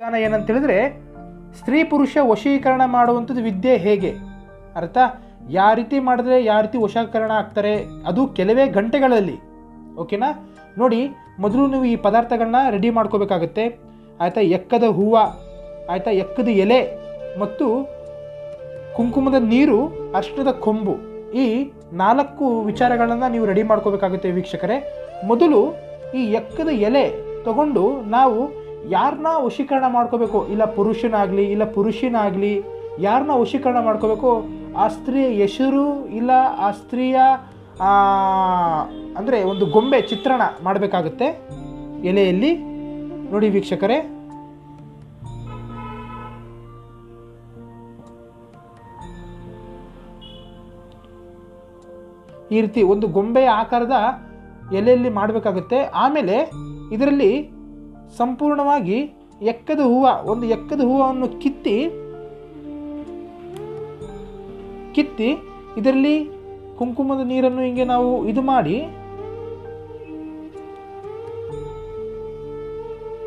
ವಿಧಾನ ಏನಂತ ಹೇಳಿದ್ರೆ ಸ್ತ್ರೀ ಪುರುಷ ವಶೀಕರಣ ಮಾಡುವಂಥದ್ದು ವಿದ್ಯೆ ಹೇಗೆ? ಅರ್ಥ? ಯಾವ ರೀತಿ ಮಾಡಿದ್ರೆ ಯಾವ ರೀತಿ ವಶೀಕರಣ ಆಗ್ತಾರೆ? ಅದು ಕೆಲವೇ ಗಂಟೆಗಳಲ್ಲಿ. ಓಕೆನಾ ನೋಡಿ, ಮೊದಲು ನೀವು ಈ ಪದಾರ್ಥಗಳನ್ನ ರೆಡಿ ಮಾಡ್ಕೋಬೇಕಾಗತ್ತೆ. ಆಯಿತಾ? ಎಕ್ಕದ ಹೂವು, ಆಯಿತಾ? ಎಕ್ಕದ ಎಲೆ ಮತ್ತು ಕುಂಕುಮದ ನೀರು ಅಷ್ಟದ ಕೊಂಬು ಈ ನಾಲ್ಕು ವಿಚಾರಗಳನ್ನು ನೀವು ರೆಡಿ ಮಾಡ್ಕೋಬೇಕಾಗುತ್ತೆ ವೀಕ್ಷಕರೇ. ಮೊದಲು ಈ ಎಕ್ಕದ ಎಲೆ ತಗೊಂಡು ನಾವು ಯಾರನ್ನ ವಶೀಕರಣ ಮಾಡ್ಕೋಬೇಕು? ಇಲ್ಲ ಪುರುಷನಾಗಲಿ ಇಲ್ಲ ಪುರುಷನಾಗಲಿ ಯಾರನ್ನ ವಶೀಕರಣ ಮಾಡ್ಕೋಬೇಕು? ಆ ಸ್ತ್ರೀಯ ಹೆಸರು ಇಲ್ಲ ಆ ಸ್ತ್ರೀಯ ಅಂದರೆ ಒಂದು ಗೊಂಬೆ, ಚಿತ್ರಣ ಮಾಡಬೇಕಾಗುತ್ತೆ. ಎಲೆಯಲ್ಲಿ. ನೋಡಿ ವೀಕ್ಷಕರೇ. ಈ ರೀತಿ ಒಂದು ಗೊಂಬೆಯ ಆಕಾರದ ಎಲೆಯಲ್ಲಿ ಮಾಡಬೇಕಾಗುತ್ತೆ. ಆಮೇಲೆ ಇದರಲ್ಲಿ ಸಂಪೂರ್ಣವಾಗಿ ಎಕ್ಕದ ಹೂವು, ಒಂದು ಎಕ್ಕದ ಹೂವನ್ನು ಕಿತ್ತಿ ಕಿತ್ತಿ ಇದರಲ್ಲಿ ಕುಂಕುಮದ ನೀರನ್ನು ಹಿಂಗೆ ನಾವು ಇದು ಮಾಡಿ,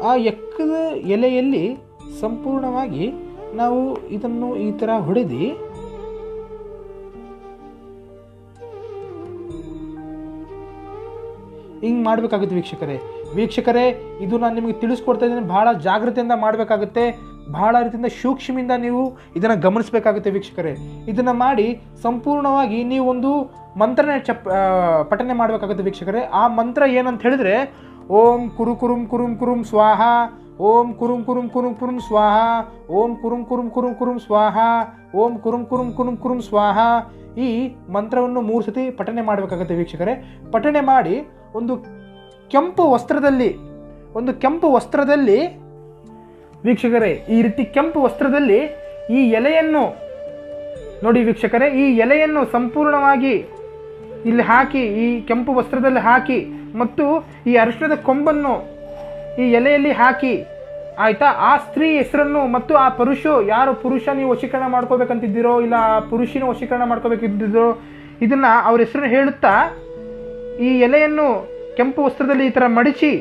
ಆ ಎಕ್ಕದ ಎಲೆಯಲ್ಲಿ ಸಂಪೂರ್ಣವಾಗಿ ನಾವು ಇದನ್ನು ಈ ಥರ ಹೊಡೆದು, ಹಿಂಗೆ ಮಾಡಬೇಕಾಗುತ್ತೆ ವೀಕ್ಷಕರೇ. ವೀಕ್ಷಕರೇ ಇದು ನಾನು ನಿಮಗೆ ತಿಳಿಸ್ಕೊಡ್ತಾ ಇದ್ದೀನಿ ಭಾಳ ಜಾಗೃತಿಯಿಂದ ಮಾಡಬೇಕಾಗುತ್ತೆ ಭಾಳ ರೀತಿಯಿಂದ ಸೂಕ್ಷ್ಮಿಂದ ನೀವು ಇದನ್ನು ಗಮನಿಸಬೇಕಾಗುತ್ತೆ ವೀಕ್ಷಕರೇ ಇದನ್ನು ಮಾಡಿ ಸಂಪೂರ್ಣವಾಗಿ ನೀವು ಒಂದು ಮಂತ್ರನ ಚಪ್ ಪಠನೆ ಮಾಡಬೇಕಾಗುತ್ತೆ ವೀಕ್ಷಕರೇ ಆ ಮಂತ್ರ ಏನಂತ ಹೇಳಿದ್ರೆ ಓಂ ಕುರು ಕುರುಂ ಕುರುಂ ಕುರುಂ ಸ್ವಾಹ ಓಂ ಕುರುಂ ಕುರುಂ ಕುರುಂ ಕುರುಂ ಸ್ವಾಹ ಓಂ ಕುರುಂ ಕುರುಂ ಕುರುಂ ಕುರುಂ ಸ್ವಾಹ ಓಂ ಕುರುಂ ಕುರುಂ ಕುರುಂ ಕುರುಂ ಸ್ವಾಹ ಈ ಮಂತ್ರವನ್ನು ಮೂರು ಸತಿ ಪಠನೆ ಮಾಡಬೇಕಾಗುತ್ತೆ ವೀಕ್ಷಕರೇ ಪಠನೆ ಮಾಡಿ ಒಂದು ಕೆಂಪು ವಸ್ತ್ರದಲ್ಲಿ, ಒಂದು ಕೆಂಪು ವಸ್ತ್ರದಲ್ಲಿ, ವೀಕ್ಷಕರೇ, ಈ ರೀತಿ ಕೆಂಪು ವಸ್ತ್ರದಲ್ಲಿ ಈ ಎಲೆಯನ್ನು, ನೋಡಿ ವೀಕ್ಷಕರೇ, ಈ ಎಲೆಯನ್ನು ಸಂಪೂರ್ಣವಾಗಿ ಇಲ್ಲಿ ಹಾಕಿ, ಈ ಕೆಂಪು ವಸ್ತ್ರದಲ್ಲಿ ಹಾಕಿ, ಮತ್ತು ಈ ಅರಿಶಿಣದ ಕೊಂಬನ್ನು ಈ ಎಲೆಯಲ್ಲಿ ಹಾಕಿ, ಆಯಿತಾ? ಆ ಸ್ತ್ರೀ ಹೆಸರನ್ನು ಮತ್ತು ಆ ಪುರುಷ, ಯಾರು ಪುರುಷ ನೀವು ವಶೀಕರಣ ಮಾಡ್ಕೋಬೇಕಂತಿದ್ದೀರೋ, ಇಲ್ಲ ಆ ಪುರುಷನ ವಶೀಕರಣ ಮಾಡ್ಕೋಬೇಕಿದ್ದಿರೋ ಇದನ್ನು ಅವ್ರ ಹೆಸರನ್ನು ಹೇಳುತ್ತಾ, ಈ ಎಲೆಯನ್ನು ಕೆಂಪು ವಸ್ತ್ರದಲ್ಲಿ ಈ ಥರ ಮಡಿಚಿ.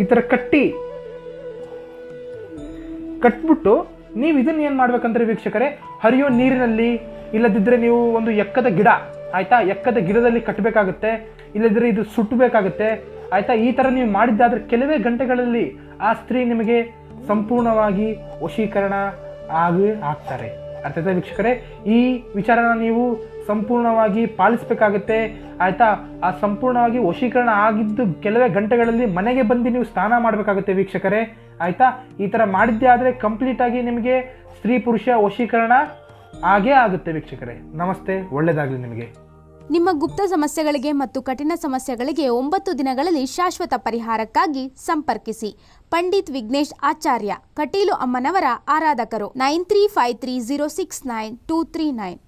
ಈ ಥರ ಕಟ್ಟಿ. ಕಟ್ಬಿಟ್ಟು ನೀವು ಇದನ್ನ ಏನು ಮಾಡ್ಬೇಕಂದ್ರೆ ವೀಕ್ಷಕರೇ, ಹರಿಯೋ ನೀರಿನಲ್ಲಿ ಇಲ್ಲದಿದ್ದರೆ ನೀವು ಒಂದು ಎಕ್ಕದ ಗಿಡ, ಆಯಿತಾ? ಎಕ್ಕದ ಗಿಡದಲ್ಲಿ ಕಟ್ಟಬೇಕಾಗುತ್ತೆ ಇಲ್ಲದಿದ್ದರೆ ಇದು ಸುಟ್ಟಬೇಕಾಗುತ್ತೆ. ಆಯಿತಾ? ಈ ಥರ ನೀವು ಮಾಡಿದ್ದಾದರೆ ಕೆಲವೇ ಗಂಟೆಗಳಲ್ಲಿ ಆ ಸ್ತ್ರೀ ನಿಮಗೆ ಸಂಪೂರ್ಣವಾಗಿ ವಶೀಕರಣ ಆಗಿ ಆಗ್ತಾರೆ. ಅರ್ಥ ವೀಕ್ಷಕರೇ? ಈ ವಿಚಾರನ ನೀವು ಸಂಪೂರ್ಣವಾಗಿ ಪಾಲಿಸಬೇಕಾಗುತ್ತೆ. ಆಯಿತಾ? ಆ ಸಂಪೂರ್ಣವಾಗಿ ವಶೀಕರಣ ಆಗಿದ್ದು ಕೆಲವೇ ಗಂಟೆಗಳಲ್ಲಿ ಮನೆಗೆ ಬಂದು ನೀವು ಸ್ನಾನ ಮಾಡಬೇಕಾಗುತ್ತೆ ವೀಕ್ಷಕರೇ. ಆಯಿತಾ? ಈ ಥರ ಮಾಡಿದ್ದೇ ಆದರೆ ಕಂಪ್ಲೀಟಾಗಿ ನಿಮಗೆ ಸ್ತ್ರೀ ಪುರುಷ ವಶೀಕರಣ ಆಗೇ ಆಗುತ್ತೆ ವೀಕ್ಷಕರೇ. ನಮಸ್ತೆ ಒಳ್ಳೆಯದಾಗಲಿ ನಿಮಗೆ. ನಿಮ್ಮ ಗುಪ್ತ ಸಮಸ್ಯೆಗಳಿಗೆ ಮತ್ತು ಕಠಿಣ ಸಮಸ್ಯೆಗಳಿಗೆ ಒಂಬತ್ತು ದಿನಗಳಲ್ಲಿ ಶಾಶ್ವತ ಪರಿಹಾರಕ್ಕಾಗಿ ಸಂಪರ್ಕಿಸಿ. ಪಂಡಿತ್ ವಿಘ್ನೇಶ್ ಆಚಾರ್ಯ, ಕಟೀಲು ಅಮ್ಮನವರ ಆರಾಧಕರು, nine three five three zero six nine two three nine.